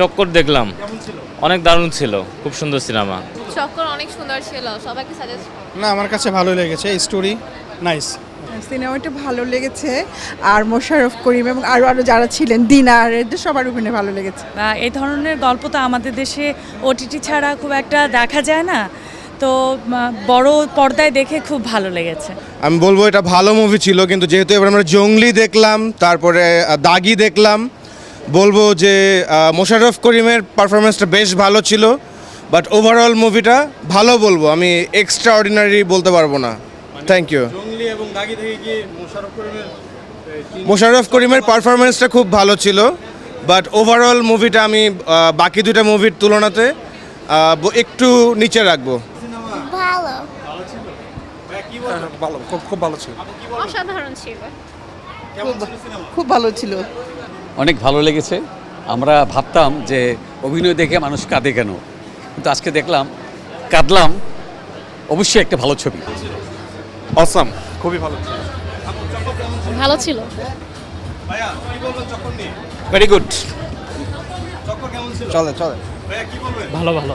চক্কর দেখলাম। অনেক দারুণ ছিল। খুব সুন্দর সিনেমা। চক্কর অনেক সুন্দর ছিল। সবাইকে সাজেস্ট না আমার কাছে ভালো লেগেছে। স্টোরি নাইস সিনেমাটা ভালো লেগেছে। আর মোশাররফ করিম এবং আরও আরও যারা ছিলেন দিনার এদের সবার অভিনয় ভালো লেগেছে। বা এই ধরনের গল্প তো আমাদের দেশে ওটিটি ছাড়া খুব একটা দেখা যায় না। তো বড় পর্দায় দেখে খুব ভালো লেগেছে। আমি বলব এটা ভালো মুভি ছিল কিন্তু যেহেতু এবার আমরা জঙ্গলি দেখলাম তারপরে দাগি দেখলাম বলব যে মোশাররফ করিমের পারফরমেন্সটা বেশ ভালো ছিল বাট ওভারঅল মুভিটা ভালো বলব। আমি এক্সট্রা অর্ডিনারি বলতে পারব না। থ্যাংক ইউ জঙ্গলি এবং দাগি থেকে কি মোশাররফ করিমের পারফরমেন্সটা খুব ভালো ছিল বাট ওভারঅল মুভিটা আমি বাকি দুটা মুভির তুলনাতে একটু নিচে রাখব। ভালো। ভালো খুব খুব ভালো ছিল। অসাধারণ ছিল। খুব ভালো ছিল। অনেক ভালো লেগেছে। আমরা ভাবতাম যে অভিনয় দেখে মানুষ কাঁদে কেন? কিন্তু আজকে দেখলাম কাঁদলাম অবশ্যই একটা ভালো ছবি। অসাম খুবই ভালো ভালো ছিল। ভেরি গুড চলে চলে। ভালো ভালো।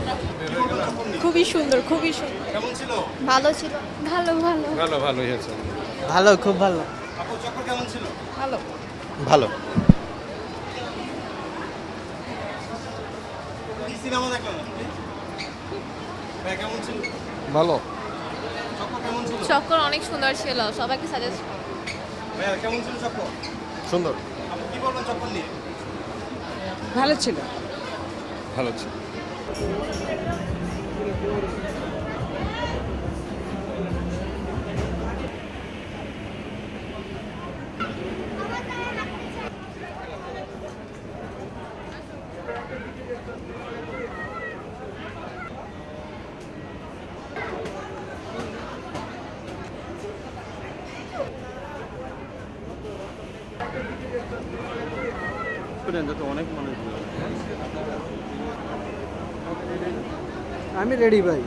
খুবই সুন্দর খুবই সুন্দর। ভালো ছিল। ভালো ভালো। ভালো ভালো হয়েছে। ভালো খুব ভালো। ভালো। ভালো। ভালো। চক্কর অনেক সুন্দর ছিল সবাইকে সাজেস্ট কেমন সুন্দর। ভালো ছিল। ভালো ছিল। আমি রেডি ভাই।